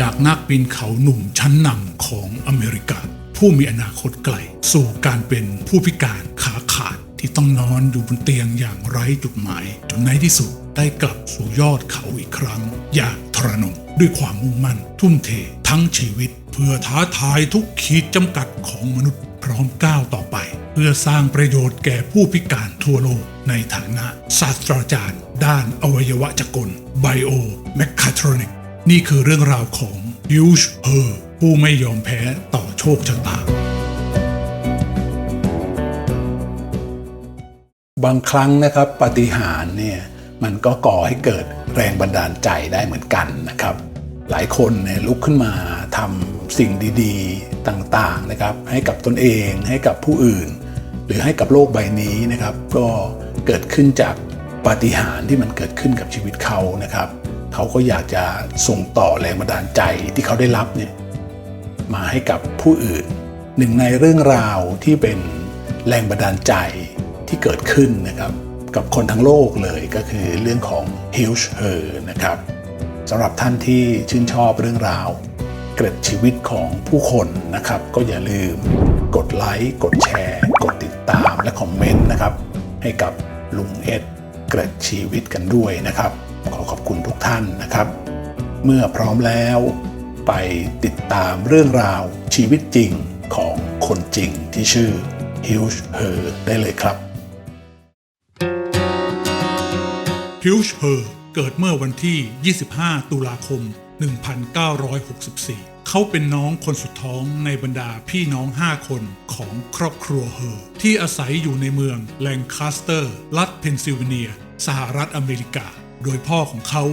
จากนักปีนเขาหนุ่มชั้นนำของอเมริกา ผู้มีอนาคตไกล สู่การเป็นผู้พิการขาขาดที่ต้องนอนอยู่บนเตียงอย่างไร้จุดหมาย จนในที่สุดได้กลับสู่ยอดเขาอีกครั้ง อย่างทรนงด้วยความมุ่งมั่น ทุ่มเททั้งชีวิต เพื่อท้าทายทุกขีดจำกัดของมนุษย์พร้อมก้าวต่อไป เพื่อสร้างประโยชน์แก่ผู้พิการทั่วโลก ในฐานะศาสตราจารย์ ด้านอวัยวะจักรไบโอแมคคาทรอนิก นี่คือเรื่องราวของยูชเฮอร์ผู้ไม่ยอมแพ้ต่อโชคชะตา บางครั้งนะครับปาฏิหารเนี่ยมันก็ก่อให้เกิดแรงบันดาลใจได้เหมือนกันนะครับ หลายคนเนี่ยลุกขึ้นมาทำสิ่งดีๆต่างๆนะครับให้กับตนเองให้กับผู้อื่น หรือให้กับโลกใบนี้นะครับ ก็เกิดขึ้นจากปาฏิหาริย์ที่มันเกิดขึ้นกับชีวิตเขานะครับ เขาก็อยากจะส่งต่อแรงบันดาลใจที่เขาได้รับเนี่ยมาให้กับผู้อื่น หนึ่งในเรื่องราวที่เป็นแรงบันดาลใจที่เกิดขึ้นนะครับ กับคนทั้งโลกเลยก็คือเรื่องของ Huge Her นะครับสำหรับท่านที่ชื่นชอบเรื่องราว เกร็ดชีวิตของผู้คนนะครับ ก็อย่าลืมกดไลค์กดแชร์ กดติดตามและคอมเมนต์นะครับ ให้กับลุงเอ็ดเกร็ดชีวิตกันด้วยนะครับ ขอขอบคุณทุกท่านนะครับ เมื่อพร้อมแล้วไปติดตามเรื่องราวชีวิตจริงของคนจริงที่ชื่อ Huge Her ได้เลยครับฮิวช์เฮอร์เกิดเมื่อวันที่ 25 ตุลาคม 1964 เขาเป็นน้องคนสุดท้องในบรรดาพี่น้อง 5 คนของครอบครัวเฮอร์ที่อาศัยอยู่ในเมืองแลงคาสเตอร์ รัฐเพนซิลเวเนีย สหรัฐอเมริกา โดยพ่อของเขา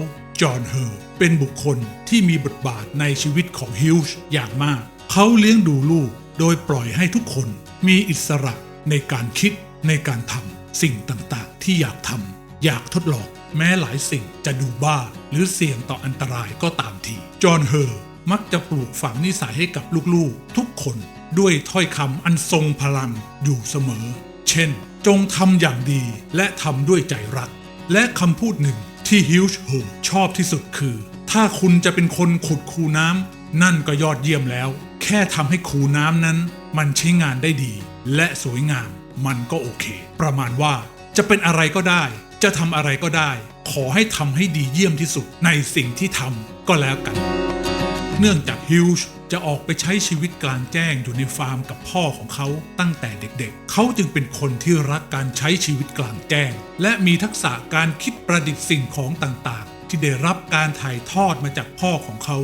จอห์นเฮอร์ เป็นบุคคลที่มีบทบาทในชีวิตของฮิวช์อย่างมาก เขาเลี้ยงดูลูกโดยปล่อยให้ทุกคนมีอิสระในการคิดในการทำสิ่งต่างๆ ที่อยากทำอยากทดลองแม้หลายสิ่งจะดูบ้าหรือเสี่ยงต่ออันตรายก็ตามที จอห์นเฮอร์มักจะปลูกฝังนิสัยให้กับลูกๆ ทุกคนด้วยถ้อยคำอันทรงพลังอยู่เสมอ เช่น จงทำอย่างดีและทำด้วยใจรัก และคำพูดหนึ่ง ที่ฮิวช์เฮอร์ชอบที่สุดคือ ถ้าคุณจะเป็นคนขุดคูน้ำนั่นก็ยอดเยี่ยมแล้ว แค่ทำให้คูน้ำนั้น มันใช้งานได้ดี และสวยงาม มันก็โอเค ประมาณว่าจะเป็นอะไรก็ได้ จะทำอะไรก็ได้ ขอให้ทำให้ดีเยี่ยมที่สุดในสิ่งที่ทำก็แล้วกัน เนื่องจากฮิวช์จะออกไปใช้ชีวิตกลางแจ้งอยู่ในฟาร์มกับพ่อของเขาตั้งแต่เด็กๆเขาจึงเป็นคนที่รักการใช้ชีวิตกลางแจ้ง และมีทักษะการคิดประดิษฐ์สิ่งของต่างๆ ที่ได้รับการถ่ายทอดมาจากพ่อของเขา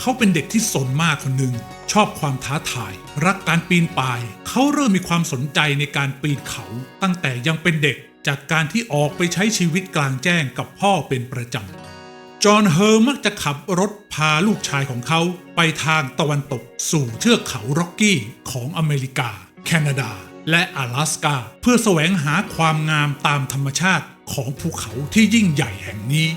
เขาเป็นเด็กที่สนมากคนหนึ่งชอบความท้าทาย รักการปีนป่าย เขาเริ่มมีความสนใจในการปีนเขา ตั้งแต่ยังเป็นเด็กจากการที่ออกไปใช้ชีวิตกลางแจ้งกับพ่อเป็นประจำ จอห์นเฮอร์มักจะขับรถพาลูกชายของเขาไปทางตะวันตกสู่เทือกเขาร็อกกี้ของอเมริกา แคนาดา และ阿拉สกา เพื่อแสวงหาความงามตามธรรมชาติของภูเขาที่ยิ่งใหญ่แห่งนี้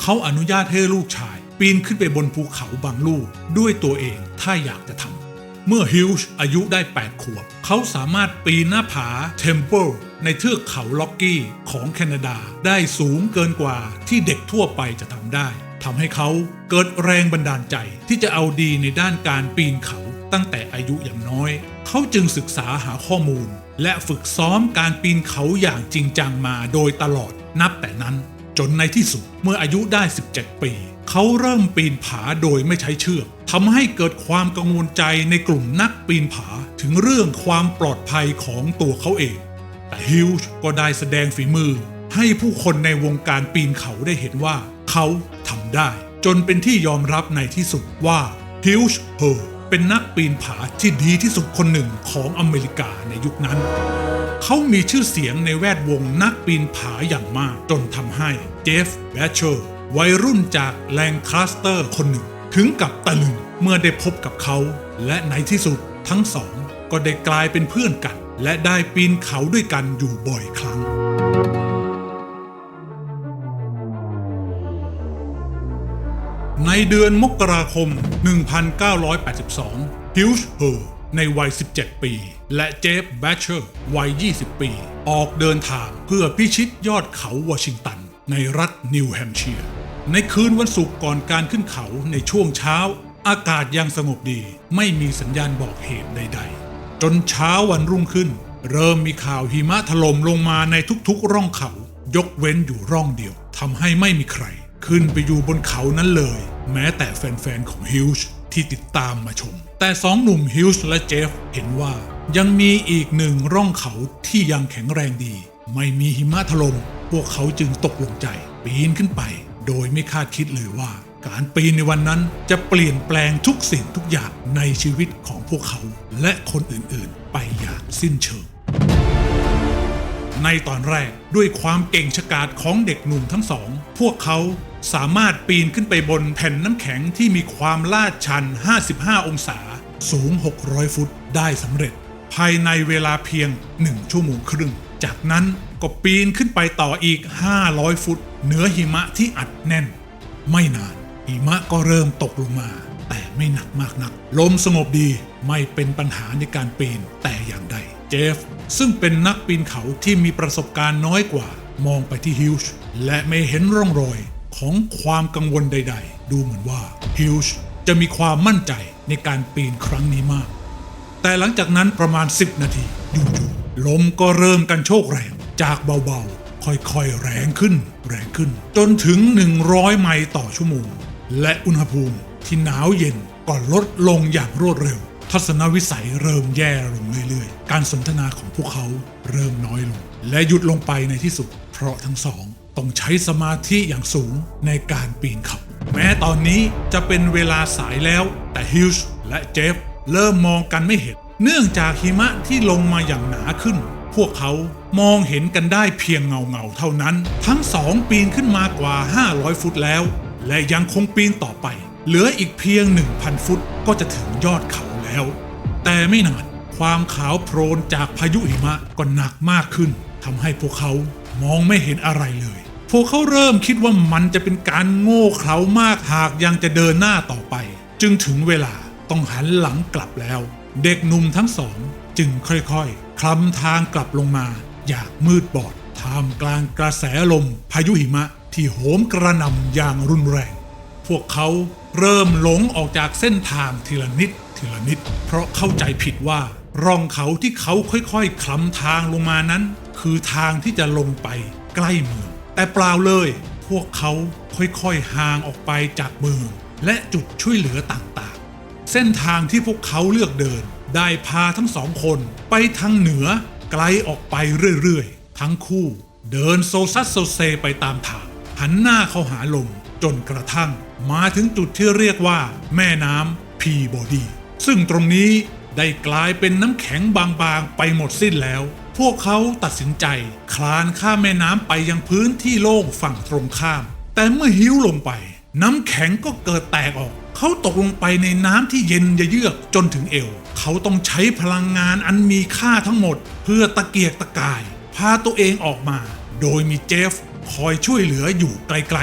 เขาอนุญาตให้ลูกชาย ปีนขึ้นไปบนภูเขาบางลูกด้วยตัวเองถ้าอยากจะทำ เมื่อฮิวช์อายุได้ 8 ขวบ เขาสามารถปีนหน้าผาเทมเ e ลในเทือกเขาล็อกกี้ของแคนาดาได้สูงเกินกว่าที่เด็กทั่วไปจะทำได้ทำให้เขาเกิดแรงบันดาลใจที่จะเอาดีในด้านการปีนเขาตั้งแต่อายุอย่างน้อย เขาจึงศึกษาหาข้อมูล และฝึกซ้อมการปีนเขาอย่างจริงจังมาโดยตลอดนับแต่นั้น จนในที่สุดเมื่ออายุได้ 17 ปี เขาเริ่มปีนผาโดยไม่ใช้เชือกทำให้เกิดความกังวลใจในกลุ่มนักปีนผาถึงเรื่องความปลอดภัยของตัวเขาเอง แต่ฮิวช์ก็ได้แสดงฝีมือ ให้ผู้คนในวงการปีนเขาได้เห็นว่า เขาทำได้ จนเป็นที่ยอมรับในที่สุดว่าฮิวช์เฮอร์เป็นนักปีนผาที่ดีที่สุดคนหนึ่งของอเมริกาในยุคนั้น เขามีชื่อเสียงในแวดวงนักปีนผาอย่างมากจนทำให้เจฟแบชเชอร์ วัยรุ่นจากแลงคาสเตอร์คนหนึ่ง ถึงกับตะลึงเมื่อได้พบกับเขา และในที่สุดทั้งสองก็ได้กลายเป็นเพื่อนกัน และได้ปีนเขาด้วยกันอยู่บ่อยครั้ง ในเดือนมกราคม 1982 ฮิวช์เฮอร์ในวัย 17 ปี และเจฟแบชเชอร์ วัย 20 ปี ออกเดินทางเพื่อพิชิตยอดเขาวอชิงตัน ในรัฐนิวแฮมป์เชียร์ ในคืนวันศุกร์ก่อนการขึ้นเขาในช่วงเช้า อากาศยังสงบดี ไม่มีสัญญาณบอกเหตุใด ๆ จนเช้าวันรุ่งขึ้น เริ่มมีข่าวหิมะถล่มลงมาในทุกๆ ร่องเขา ยกเว้นอยู่ร่องเดียวทำให้ไม่มีใคร ขึ้นไปอยู่บนเขานั้นเลย แม้แต่แฟนๆของฮิลช์ที่ติดตามมาชม แต่สองหนุ่มฮิลช์และเจฟเห็นว่า ยังมีอีกหนึ่งร่องเขาที่ยังแข็งแรงดี ไม่มีหิมะถล่มพวกเขาจึงตกลงใจ ปีนขึ้นไป โดยไม่คาดคิดเลยว่า การปีนในวันนั้นจะเปลี่ยนแปลงทุกสิ่งทุกอย่างในชีวิตของพวกเขา และคนอื่นๆ ไปอย่างสิ้นเชิง ในตอนแรกด้วยความเก่งฉกาจของเด็กหนุ่มทั้งสอง พวกเขาสามารถปีนขึ้นไปบนแผ่นน้ำแข็งที่มีความลาดชัน 55 องศา สูง 600 ฟุตได้สำเร็จ ภายในเวลาเพียง 1 ชั่วโมงครึ่ง จากนั้น ก็ปีนขึ้นไปต่ออีก 500 ฟุต เหนือหิมะที่อัดแน่น ไม่นาน หิมะก็เริ่มตกลงมา แต่ไม่หนักมากนัก ลมสงบดีไม่เป็นปัญหาในการปีนแต่อย่างใด เจฟ ซึ่งเป็นนักปีนเขาที่มีประสบการณ์น้อยกว่า มองไปที่ฮิลช์และไม่เห็นร่องรอยของความกังวลใด ๆ ดูเหมือนว่าฮิลช์จะมีความมั่นใจในการปีนครั้งนี้มาก แต่หลังจากนั้นประมาณ 10 นาทีอยู่ๆลมก็เริ่มกันโชกแรง จากเบาๆ ค่อยๆ แรงขึ้น แรงขึ้น จนถึง 100 ไมล์ต่อชั่วโมง และอุณหภูมิที่หนาวเย็นก็ลดลงอย่างรวดเร็ว ทัศนวิสัยเริ่มแย่ลงเรื่อยๆ การสนทนาของพวกเขาเริ่มน้อยลง และหยุดลงไปในที่สุด เพราะทั้งสองต้องใช้สมาธิอย่างสูงในการปีนเขาแม้ตอนนี้จะเป็นเวลาสายแล้ว แต่ฮิลช์และเจฟเริ่มมองกันไม่เห็น เนื่องจากหิมะที่ลงมาอย่างหนาขึ้น พวกเขามองเห็นกันได้เพียงเงาเงาๆเท่านั้น ทั้งสองปีนขึ้นมากว่า 500 ฟุตแล้ว และยังคงปีนต่อไป เหลืออีกเพียง 1,000 ฟุตก็จะถึงยอดเขาแล้ว แต่ไม่นานความขาวโพลนจากพายุหิมะก็หนักมากขึ้นทำให้พวกเขามองไม่เห็นอะไรเลย พวกเขาเริ่มคิดว่ามันจะเป็นการโง่เขลามากหากยังจะเดินหน้าต่อไป จึงถึงเวลาต้องหันหลังกลับแล้ว เด็กหนุ่มทั้งสอง จึงค่อยๆ คลำทางกลับลงมาอย่างมืดบอดท่ามกลางกระแสลมพายุหิมะที่โหมกระหน่ำอย่างรุนแรง พวกเขาเริ่มหลงออกจากเส้นทางทีละนิดทีละนิด เพราะเข้าใจผิดว่า ร่องเขาที่เขาค่อยๆคลำทางลงมานั้น คือทางที่จะลงไปใกล้เมือง แต่เปล่าเลย พวกเขาค่อยๆห่างออกไปจากเมือง และจุดช่วยเหลือต่างๆ เส้นทางที่พวกเขาเลือกเดิน ได้พาทั้งสองคนไปทางเหนือไกลออกไปเรื่อยๆ ทั้งคู่เดินโซซัสโซเซไปตามทาง หันหน้าเข้าหาลมจนกระทั่ง มาถึงจุดที่เรียกว่า แม่น้ำพีบอดี ซึ่งตรงนี้ได้กลายเป็นน้ำแข็งบางๆ ไปหมดสิ้นแล้ว พวกเขาตัดสินใจ คลานข้ามแม่น้ำไปยังพื้นที่โล่งฝั่งตรงข้าม แต่เมื่อหิ้วลงไป น้ำแข็งก็เกิดแตกออก เขาตกลงไปในน้ำที่เย็นเยือกจนถึงเอว เขาต้องใช้พลังงานอันมีค่าทั้งหมด เพื่อตะเกียกตะกาย พาตัวเองออกมา โดยมีเจฟคอยช่วยเหลืออยู่ไกล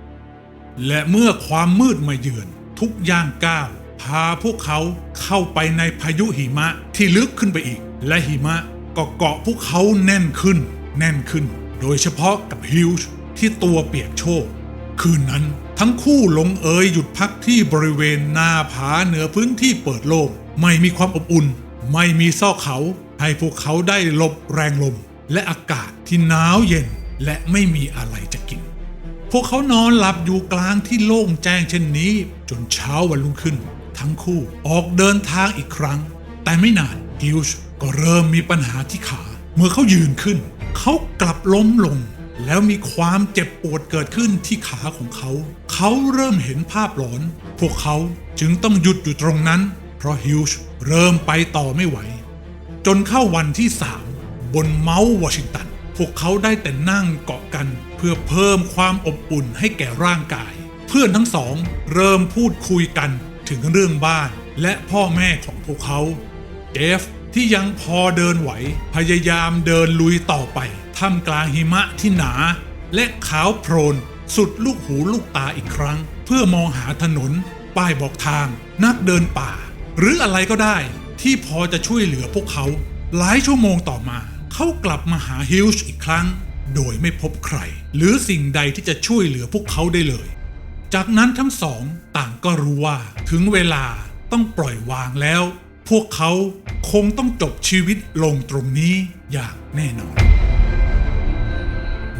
ๆ และเมื่อความมืดมาเยือน ทุกย่างก้าวพาพวกเขาเข้าไปในพายุหิมะที่ลึกขึ้นไปอีก และหิมะก็เกาะพวกเขาแน่นขึ้น แน่นขึ้น โดยเฉพาะกับฮิลช์ที่ตัวเปียกโชกคืนนั้น ทั้งคู่ลงเอยหยุดพักที่บริเวณหน้าผาเหนือพื้นที่เปิดโล่งไม่มีความอบอุ่น ไม่มีซอกเขา ให้พวกเขาได้ลบแรงลม และอากาศที่หนาวเย็น และไม่มีอะไรจะกิน พวกเขานอนหลับอยู่กลางที่โล่งแจ้งเช่นนี้ จนเช้าวันรุ่งขึ้น ทั้งคู่ออกเดินทางอีกครั้ง แต่ไม่นานฮิลช์ก็เริ่มมีปัญหาที่ขา เมื่อเขายืนขึ้น เขากลับล้มลง แล้วมีความเจ็บปวดเกิดขึ้นที่ขาของเขา เขาเริ่มเห็นภาพหลอน พวกเขาจึงต้องหยุดอยู่ตรงนั้น เพราะฮิลช์เริ่มไปต่อไม่ไหว จนเข้าวันที่3บนเมาส์วอชิงตัน พวกเขาได้แต่นั่งเกาะกัน เพื่อเพิ่มความอบอุ่นให้แก่ร่างกาย เพื่อนทั้งสอง เริ่มพูดคุยกันถึงเรื่องบ้าน และพ่อแม่ของพวกเขาเจฟที่ยังพอเดินไหว พยายามเดินลุยต่อไป ท่ามกลางหิมะที่หนา และขาวโพลนสุดลูกหูลูกตาอีกครั้ง เพื่อมองหาถนน ป้ายบอกทาง นักเดินป่า หรืออะไรก็ได้ ที่พอจะช่วยเหลือพวกเขา หลายชั่วโมงต่อมา เขากลับมาหาฮิลช์อีกครั้ง โดยไม่พบใคร หรือสิ่งใดที่จะช่วยเหลือพวกเขาได้เลย จากนั้นทั้งสองต่างก็รู้ว่า ถึงเวลาต้องปล่อยวางแล้ว พวกเขาคงต้องจบชีวิตลงตรงนี้อย่างแน่นอน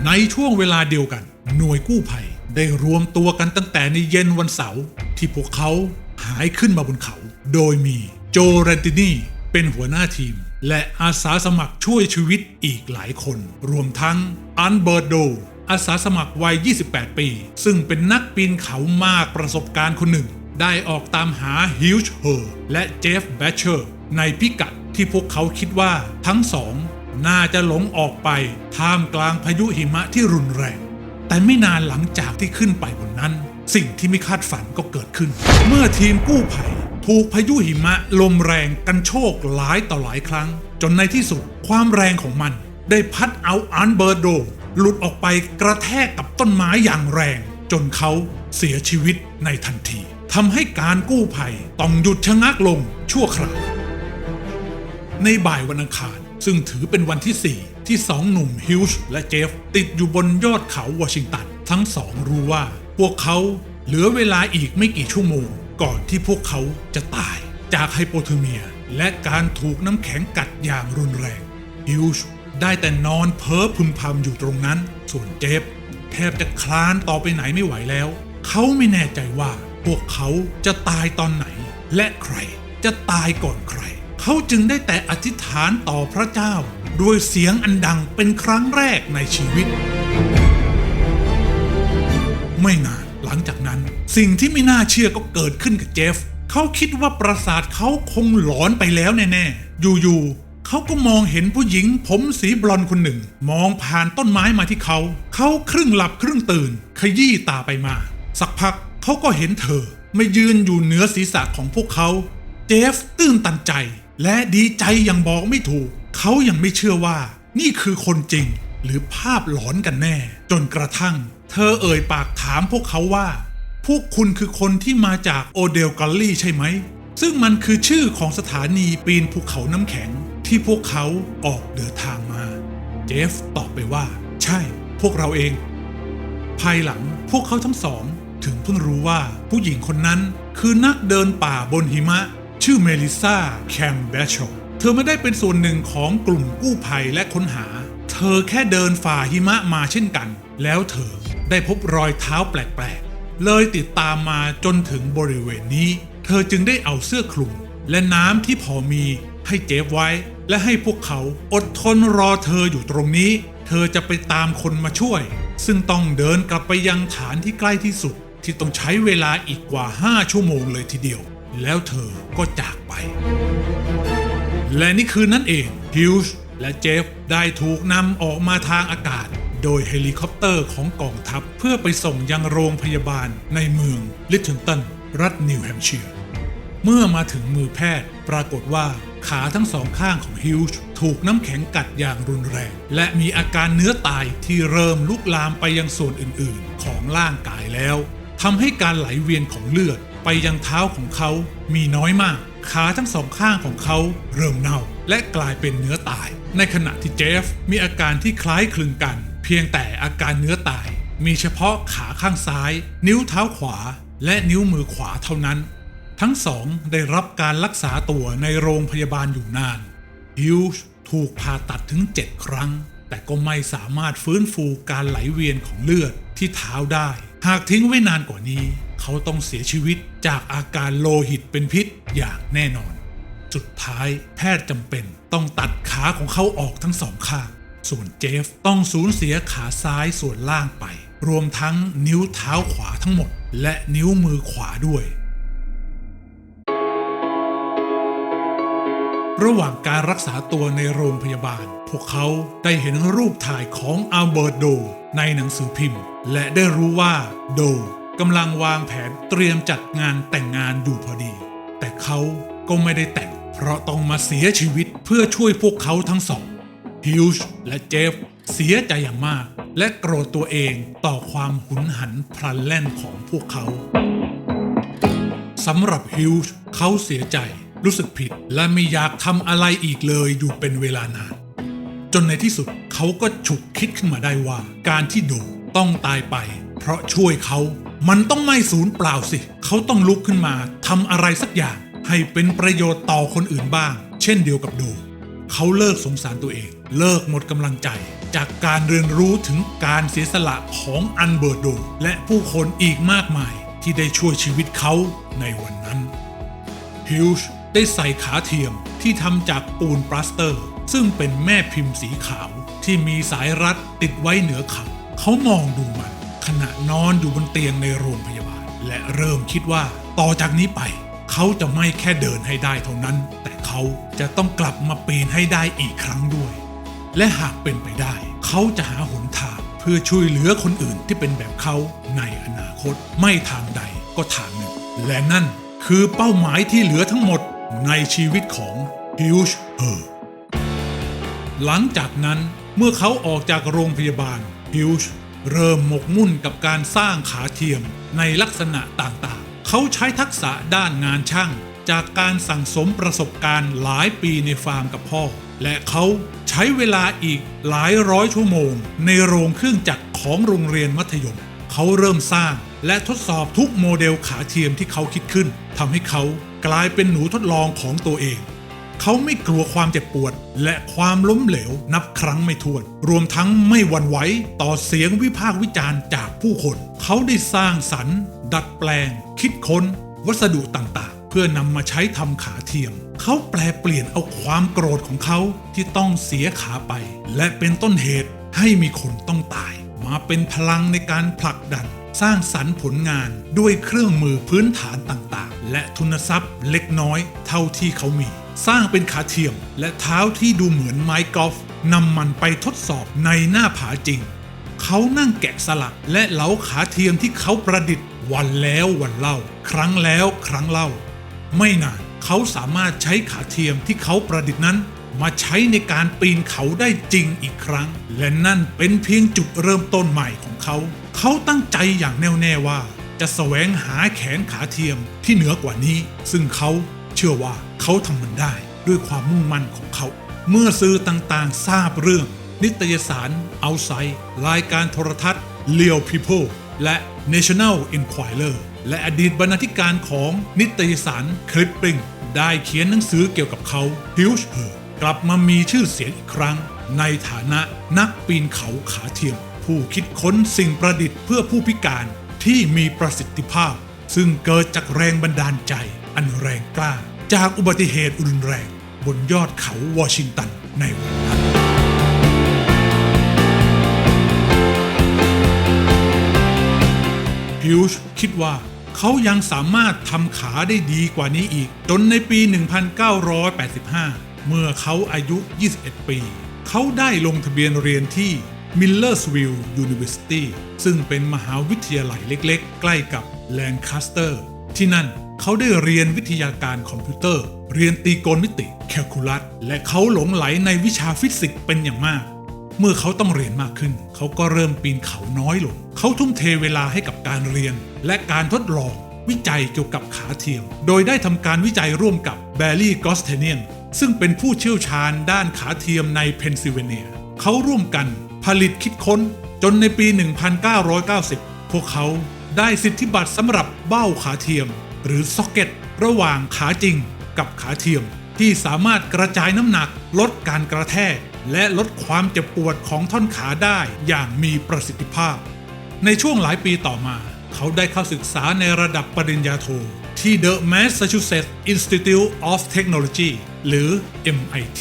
ในช่วงเวลาเดียวกัน หน่วยกู้ภัยได้รวมตัวกันตั้งแต่ในเย็นวันเสาร์ที่พวกเขาหายขึ้นมาบนเขา โดยมีโจเรนตินีเป็นหัวหน้าทีม และอาสาสมัครช่วยชีวิตอีกหลายคน รวมทั้งอันเบอร์โดอาสาสมัครวัย 28 ปี ซึ่งเป็นนักปีนเขามากประสบการณ์คนหนึ่ง ได้ออกตามหาฮิวช์เฮอร์และเจฟแบชเชอร์ในพิกัดที่พวกเขาคิดว่าทั้งสอง น่าจะหลงออกไปท่ามกลางพายุหิมะที่รุนแรง แต่ไม่นานหลังจากที่ขึ้นไปบนนั้น สิ่งที่ไม่คาดฝันก็เกิดขึ้น เมื่อทีมกู้ภัยถูกพายุหิมะลมแรงกันโชคหลายต่อหลายครั้ง จนในที่สุดความแรงของมัน ได้พัดเอาอันเบอร์โด หลุดออกไปกระแทกกับต้นไม้อย่างแรง จนเขาเสียชีวิตในทันทีทำให้การกู้ภัยต้องหยุดชะงักลงชั่วคราวในบ่ายวันอังคาร ซึ่งถือเป็นวันที่ 4 ที่สองหนุ่มฮิวช์และเจฟ ติดอยู่บนยอดเขาวอชิงตัน ทั้งสองรู้ว่า พวกเขาเหลือเวลาอีกไม่กี่ชั่วโมง ก่อนที่พวกเขาจะตายจากไฮโปเทอร์เมีย และการถูกน้ำแข็งกัดอย่างรุนแรงฮิวช์ได้แต่นอนเพ้อพึมพำอยู่ตรงนั้น ส่วนเจฟ แทบจะคลานต่อไปไหนไม่ไหวแล้ว เขาไม่แน่ใจว่าพวกเขาจะตายตอนไหน และใครจะตายก่อนใคร เขาจึงได้แต่อธิษฐานต่อพระเจ้า ด้วยเสียงอันดังเป็นครั้งแรกในชีวิต ไม่นานหลังจากนั้น สิ่งที่ไม่น่าเชื่อก็เกิดขึ้นกับเจฟ เขาคิดว่าประสาทเขาคงหลอนไปแล้วแน่ๆ อยู่ๆเขาก็มองเห็นผู้หญิงผมสีบลอนด์คนหนึ่ง มองผ่านต้นไม้มาที่เขา เขาครึ่งหลับครึ่งตื่น ขยี้ตาไปมา สักพักเขาก็เห็นเธอมายืนอยู่เหนือศีรษะของพวกเขา เจฟ ตื้นตันใจ และดีใจอย่างบอกไม่ถูก เขายังไม่เชื่อว่า นี่คือคนจริง หรือภาพหลอนกันแน่ จนกระทั่ง เธอเอ่ยปากถามพวกเขาว่า พวกคุณคือคนที่มาจากโอเดลกัลลี่ใช่ไหม ซึ่งมันคือชื่อของสถานีปีนภูเขาน้ำแข็ง ที่พวกเขาออกเดินทางมา เจฟตอบไปว่า ใช่ พวกเราเอง ภายหลังพวกเขาทั้งสอง ถึงเพิ่งรู้ว่าผู้หญิงคนนั้นคือนักเดินป่าบนหิมะ ชื่อเมลิซาแคมเบชอเธอไม่ได้เป็นส่วนหนึ่งของกลุ่มกู้ภัยและค้นหา เธอแค่เดินฝ่าหิมะมาเช่นกัน แล้วเธอได้พบรอยเท้าแปลกๆ เลยติดตามมาจนถึงบริเวณนี้ เธอจึงได้เอาเสื้อคลุม และน้ำที่พอมีให้เจฟไว้ และให้พวกเขาอดทนรอเธออยู่ตรงนี้ เธอจะไปตามคนมาช่วย ซึ่งต้องเดินกลับไปยังฐานที่ใกล้ที่สุด ที่ต้องใช้เวลาอีกกว่า 5 ชั่วโมงเลยทีเดียว แล้วเธอก็จากไป และนี่คือนั่นเองฮิวช์และเจฟได้ถูกนำออกมาทางอากาศ โดยเฮลิคอปเตอร์ของกองทัพเพื่อไปส่งยังโรงพยาบาลในเมืองลิทเทนตันรัฐนิวแฮมป์เชียร์เมื่อมาถึงมือแพทย์ปรากฏว่าขาทั้งสองข้างของฮิวช์ถูกน้ำแข็งกัดอย่างรุนแรง และมีอาการเนื้อตายที่เริ่มลุกลามไปยังส่วนอื่นๆ ของร่างกายแล้วทำให้การไหลเวียนของเลือด ไปยังเท้าของเขามีน้อยมาก ขาทั้งสองข้างของเขาเริ่มเน่า และกลายเป็นเนื้อตาย ในขณะที่เจฟมีอาการที่คล้ายคลึงกัน เพียงแต่อาการเนื้อตาย มีเฉพาะขาข้างซ้าย นิ้วเท้าขวา และนิ้วมือขวาเท่านั้น ทั้งสองได้รับการรักษาตัวในโรงพยาบาลอยู่นานฮิวช์ถูกผ่าตัดถึง 7 ครั้ง แต่ก็ไม่สามารถฟื้นฟูการไหลเวียนของเลือดที่เท้าได้ หากทิ้งไว้นานกว่านี้ เขาต้องเสียชีวิต จากอาการโลหิตเป็นพิษอย่างแน่นอน สุดท้ายแพทย์จำเป็นต้องตัดขาของเขาออกทั้งสองข้าง ส่วนเจฟต้องสูญเสียขาซ้ายส่วนล่างไป รวมทั้งนิ้วเท้าขวาทั้งหมด และนิ้วมือขวาด้วย ระหว่างการรักษาตัวในโรงพยาบาล พวกเขาได้เห็นรูปถ่ายของอัลเบิร์ตโด ในหนังสือพิมพ์ และได้รู้ว่าโด กำลังวางแผนเตรียมจัดงานแต่งงานอยู่พอดี แต่เขาก็ไม่ได้แต่ง เพราะต้องมาเสียชีวิตเพื่อช่วยพวกเขาทั้งสองฮิวช์และเจฟเสียใจอย่างมาก และโกรธตัวเองต่อความหุนหันพลันแล่นของพวกเขาสำหรับฮิวช์เขาเสียใจรู้สึกผิดและไม่อยากทำอะไรอีกเลยอยู่เป็นเวลานาน จนในที่สุดเขาก็ฉุกคิดขึ้นมาได้ว่า การที่โดต้องตายไป เพราะช่วยเขา มันต้องไม่สูญเปล่าสิ เขาต้องลุกขึ้นมาทำอะไรสักอย่าง ให้เป็นประโยชน์ต่อคนอื่นบ้าง เช่นเดียวกับโด เขาเลิกสงสารตัวเอง เลิกหมดกำลังใจ จากการเรียนรู้ถึงการเสียสละของอันเบิร์ตโด และผู้คนอีกมากมายที่ได้ช่วยชีวิตเขาในวันนั้นฮิวช์ได้ใส่ขาเทียมที่ทำจากปูนปลาสเตอร์ ซึ่งเป็นแม่พิมพ์สีขาวที่มีสายรัดติดไว้เหนือเขา เขามองดูมัน ขณะนอนอยู่บนเตียงในโรงพยาบาล และเริ่มคิดว่าต่อจากนี้ไป เขาจะไม่แค่เดินให้ได้เท่านั้น แต่เขาจะต้องกลับมาปีนให้ได้อีกครั้งด้วย และหากเป็นไปได้ เขาจะหาหนทางเพื่อช่วยเหลือคนอื่นที่เป็นแบบเขาในอนาคตไม่ทางใดก็ทางหนึ่ง และนั่นคือเป้าหมายที่เหลือทั้งหมดในชีวิตของฮิวช์เฮอร์หลังจากนั้นเมื่อเขาออกจากโรงพยาบาลฮิวช์ เริ่มหมกมุ่นกับการสร้างขาเทียมในลักษณะต่างๆ เขาใช้ทักษะด้านงานช่าง จากการสั่งสมประสบการณ์หลายปีในฟาร์มกับพ่อ และเขาใช้เวลาอีกหลายร้อยชั่วโมง ในโรงเครื่องจักรของโรงเรียนมัธยม เขาเริ่มสร้างและทดสอบทุกโมเดลขาเทียมที่เขาคิดขึ้นทำให้เขากลายเป็นหนูทดลองของตัวเอง เขาไม่กลัวความเจ็บปวด และความล้มเหลวนับครั้งไม่ถ้วน รวมทั้งไม่หวั่นไหวต่อเสียงวิพากษ์วิจารณ์จากผู้คน เขาได้สร้างสรรค์ ดัดแปลง คิดค้น วัสดุต่างๆ เพื่อนำมาใช้ทำขาเทียม เขาแปลเปลี่ยนเอาความโกรธของเขาที่ต้องเสียขาไป และเป็นต้นเหตุให้มีคนต้องตาย มาเป็นพลังในการผลักดันสร้างสรรค์ผลงานด้วยเครื่องมือพื้นฐานต่างๆ และทุนทรัพย์เล็กน้อยเท่าที่เขามี สร้างเป็นขาเทียมและเท้าที่ดูเหมือนไม้กอล์ฟนำมันไปทดสอบในหน้าผาจริง เขานั่งแกะสลักและเหลาขาเทียมที่เขาประดิษฐ์วันแล้ววันเล่า ครั้งแล้วครั้งเล่า ไม่นานเขาสามารถใช้ขาเทียมที่เขาประดิษฐ์นั้น มาใช้ในการปีนเขาได้จริงอีกครั้ง และนั่นเป็นเพียงจุดเริ่มต้นใหม่ของเขา เขาตั้งใจอย่างแน่วแน่ว่า จะแสวงหาแขนขาเทียมที่เหนือกว่านี้ ซึ่งเขาเชื่อว่า เขาทำมันได้ด้วยความมุ่งมั่นของเขา เมื่อสื่อต่างๆ ทราบเรื่อง นิตยสารเอาไซรายการโทรทัศน์ Leo People และ National Enquirer และอดีตบรรณาธิการของนิตยสารคลิปปิ้งได้เขียนหนังสือเกี่ยวกับเขาฮิวช์เฮอกลับมามีชื่อเสียงอีกครั้ง ในฐานะนักปีนเขาขาเทียม ผู้คิดค้นสิ่งประดิษฐ์เพื่อผู้พิการที่มีประสิทธิภาพ ซึ่งเกิดจากแรงบันดาลใจอันแรงกล้า จากอุบัติเหตุรุนแรง บนยอดเขาวอชิงตันในวันนั้นฮิวช์คิดว่าเขายังสามารถทำขาได้ดีกว่านี้อีก จนในปี 1985 เมื่อเขาอายุ 21 ปี เขาได้ลงทะเบียนเรียนที่ Millersville University ซึ่งเป็นมหาวิทยาลัยเล็กๆ ใกล้กับแลนคัสเตอร์ ที่นั่น เขาได้เรียนวิทยาการคอมพิวเตอร์ เรียนตีโกณมิติแคลคูลัส และเขาหลงไหลในวิชาฟิสิกส์เป็นอย่างมาก เมื่อเขาต้องเรียนมากขึ้น เขาก็เริ่มปีนเขาน้อยลง เขาทุ่มเทเวลาให้กับการเรียน และการทดลองวิจัยเกี่ยวกับขาเทียม โดยได้ทำการวิจัยร่วมกับแบร์รี่กอสเทเนียนซึ่งเป็นผู้เชี่ยวชาญด้านขาเทียมในเพนซิลเวเนีย เขาร่วมกันผลิตคิดค้นจนในปี 1990 พวกเขาได้สิทธิบัตรสำหรับเบ้าขาเทียม หรือซ็อกเก็ตระหว่างขาจริงกับขาเทียม ที่สามารถกระจายน้ำหนัก ลดการกระแทก และลดความเจ็บปวดของท่อนขาได้อย่างมีประสิทธิภาพ ในช่วงหลายปีต่อมา เขาได้เข้าศึกษาในระดับปริญญาโท ที่ The Massachusetts Institute of Technology หรือ MIT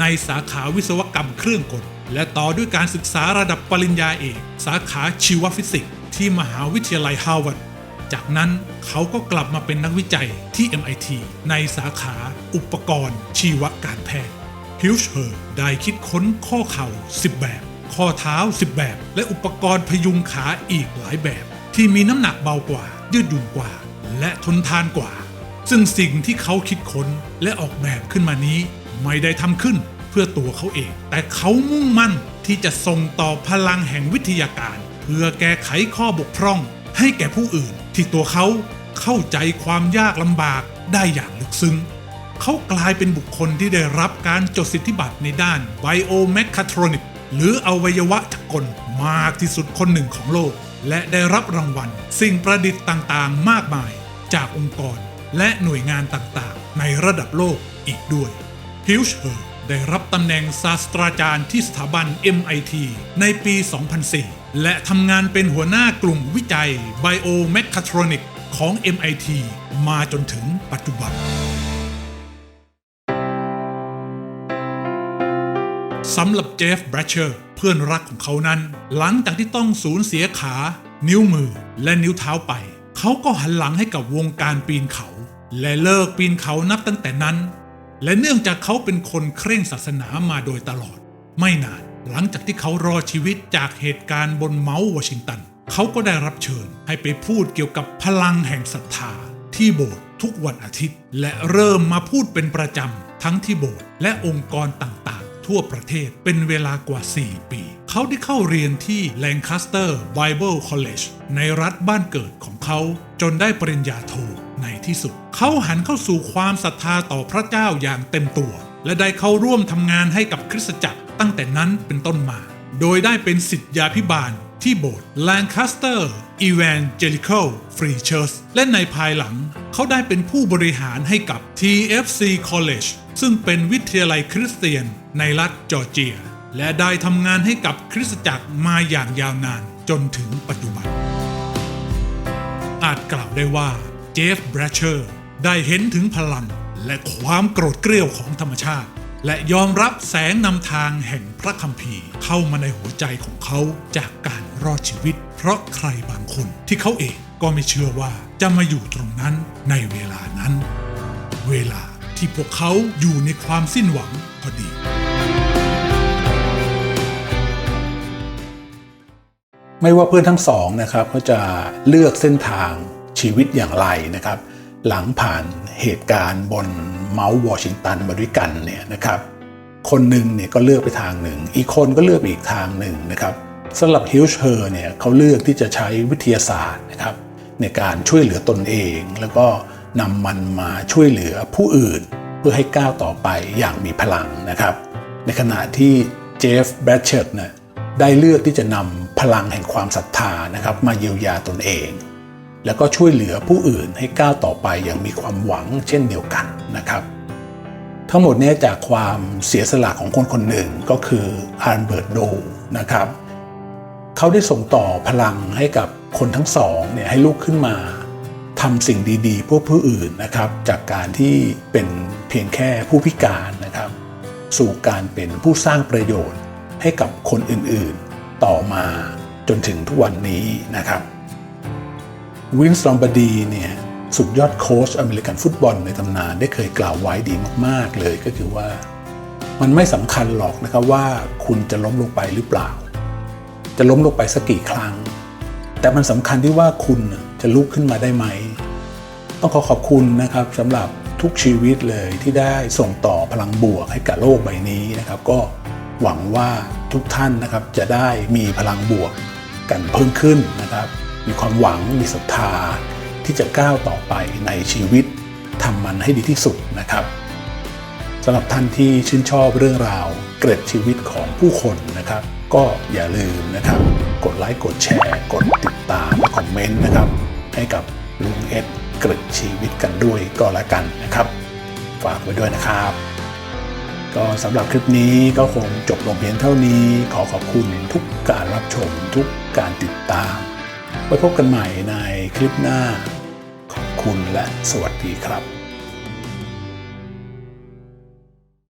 ในสาขาวิศวกรรมเครื่องกล และต่อด้วยการศึกษาระดับปริญญาเอก สาขาชีวฟิสิกส์ที่มหาวิทยาลัยฮาร์วาร์ด จากนั้นเขาก็กลับมาเป็นนักวิจัยที่ MIT ในสาขาอุปกรณ์ชีวการแพทย์ฮิวช์เฮอร์ได้คิดค้นข้อเข่า 10 แบบ ข้อเท้า 10 แบบ และอุปกรณ์พยุงขาอีกหลายแบบ ที่มีน้ำหนักเบากว่า ยืดหยุ่นกว่า และทนทานกว่า ซึ่งสิ่งที่เขาคิดค้นและออกแบบขึ้นมานี้ ไม่ได้ทำขึ้นเพื่อตัวเขาเอง แต่เขามุ่งมั่นที่จะส่งต่อพลังแห่งวิทยาการ เพื่อแก้ไขข้อบกพร่อง ให้แก่ผู้อื่น ที่ตัวเขาเข้าใจความยากลำบากได้อย่างลึกซึ้งเขากลายเป็นบุคคลที่ได้รับการจดสิทธิบัตรในด้าน Biomechatronics หรืออวัยวะจักรกลมากที่สุดคนหนึ่งของโลก และได้รับรางวัล สิ่งประดิษฐ์ต่างๆ มากมาย จากองค์กรและหน่วยงานต่างๆ ในระดับโลกอีกด้วยฮิลชเฮอร์ได้รับตำแหน่งศาสตราจารย์ที่สถาบัน MIT ในปี 2004 และทำงานเป็นหัวหน้ากลุ่มวิจัย Biomechatronics ของ MIT มาจนถึงปัจจุบัน สำหรับเจฟแบรชเชอร์เพื่อนรักของเขานั้น หลังจากที่ต้องสูญเสียขา นิ้วมือและนิ้วเท้าไป เขาก็หันหลังให้กับวงการปีนเขา และเลิกปีนเขานับตั้งแต่นั้น และเนื่องจากเขาเป็นคนเคร่งศาสนามาโดยตลอด ไม่นาน หลังจากที่เขารอชีวิตจากเหตุการณ์บนเมาส์วอชิงตัน เขาก็ได้รับเชิญให้ไปพูดเกี่ยวกับพลังแห่งศรัทธา ที่โบสถ์ทุกวันอาทิตย์ และเริ่มมาพูดเป็นประจำ ทั้งที่โบสถ์และองค์กรต่างๆ ทั่วประเทศเป็นเวลากว่า 4 ปี เขาได้เข้าเรียนที่ Lancaster Bible College ในรัฐบ้านเกิดของเขา จนได้ปริญญาโทในที่สุด เขาหันเข้าสู่ความศรัทธาต่อพระเจ้าอย่างเต็มตัว และได้เข้าร่วมทำงานให้กับคริสตจักร ตั้งแต่นั้นเป็นต้นมา โดยได้เป็นสิทธยาพิบาลที่โบสถ์ Lancaster Evangelical Free Church และในภายหลังเขาได้เป็นผู้บริหารให้กับ TFC College ซึ่งเป็นวิทยาลัยคริสเตียนในรัฐจอร์เจีย และได้ทำงานให้กับคริสตจักรมาอย่างยาวนานจนถึงปัจจุบัน อาจกล่าวได้ว่าเจฟแบรชเชอร์ได้เห็นถึงพลังและความโกรธเกรี้ยวของธรรมชาติ และยอมรับแสงนำทางแห่งพระคัมภีร์เข้ามาในหัวใจของเขาจากการรอดชีวิต เพราะใครบางคนที่เขาเองก็ไม่เชื่อว่าจะมาอยู่ตรงนั้นในเวลานั้น เวลาที่พวกเขาอยู่ในความสิ้นหวังพอดี ไม่ว่าเพื่อนทั้งสองนะครับเขาจะเลือกเส้นทางชีวิตอย่างไรนะครับ หลังผ่านเหตุการณ์บนเมาส์วอชิงตันมาด้วยกันเนี่ยนะครับ คนหนึ่งเนี่ยก็เลือกไปทางหนึ่ง อีกคนก็เลือกอีกทางหนึ่งนะครับสำหรับฮิลชเฮอร์เนี่ยเขาเลือกที่จะใช้วิทยาศาสตร์นะครับ ในการช่วยเหลือตนเอง แล้วก็นำมันมาช่วยเหลือผู้อื่น เพื่อให้ก้าวต่อไปอย่างมีพลังนะครับ ในขณะที่เจฟแบรชเชอร์เนี่ยได้เลือกที่จะนำพลังแห่งความศรัทธานะครับ มาเยียวยาตนเอง แล้วก็ช่วยเหลือผู้อื่นให้ก้าวต่อไปอย่างมีความหวังเช่นเดียวกันนะครับ ทั้งหมดนี้จากความเสียสละของคนคนหนึ่งก็คืออาร์นเบิร์ตโดนะครับ เขาได้ส่งต่อพลังให้กับคนทั้งสองเนี่ยให้ลุกขึ้นมาทำสิ่งดีๆเพื่อผู้อื่นนะครับ จากการที่เป็นเพียงแค่ผู้พิการนะครับ สู่การเป็นผู้สร้างประโยชน์ให้กับคนอื่นๆ ต่อมาจนถึงทุกวันนี้นะครับ วินสลอมบดีเนี่ยสุดยอดโค้ชอเมริกันฟุตบอลในตำนานได้เคยกล่าวไว้ดีมาก ๆ เลยก็คือว่า มันไม่สำคัญหรอกนะครับว่าคุณจะล้มลงไปหรือเปล่า จะล้มลงไปสักกี่ครั้ง แต่มันสำคัญที่ว่าคุณจะลุกขึ้นมาได้ไหม ต้องขอขอบคุณนะครับสำหรับทุกชีวิตเลยที่ได้ส่งต่อพลังบวกให้กับโลกใบนี้นะครับ ก็หวังว่าทุกท่านนะครับจะได้มีพลังบวกกันเพิ่มขึ้นนะครับ มีความหวังมีศรัทธา ที่จะก้าวต่อไปในชีวิตทำมันให้ดีที่สุดนะครับสำหรับท่านที่ชื่นชอบเรื่องราว เกร็ดชีวิตของผู้คนนะครับ ก็อย่าลืมนะครับ กดไลค์กดแชร์กดติดตามและคอมเมนต์นะครับ ให้กับลุงเอ็ดเกร็ดชีวิตกันด้วยก็แล้วกันนะครับ ฝากไว้ด้วยนะครับ ก็สำหรับคลิปนี้ก็คงจบลงเพียงเท่านี้ ขอขอบคุณทุกการรับชมทุกการติดตาม ไว้พบกันใหม่ในคลิปหน้า ขอบคุณและสวัสดีครับ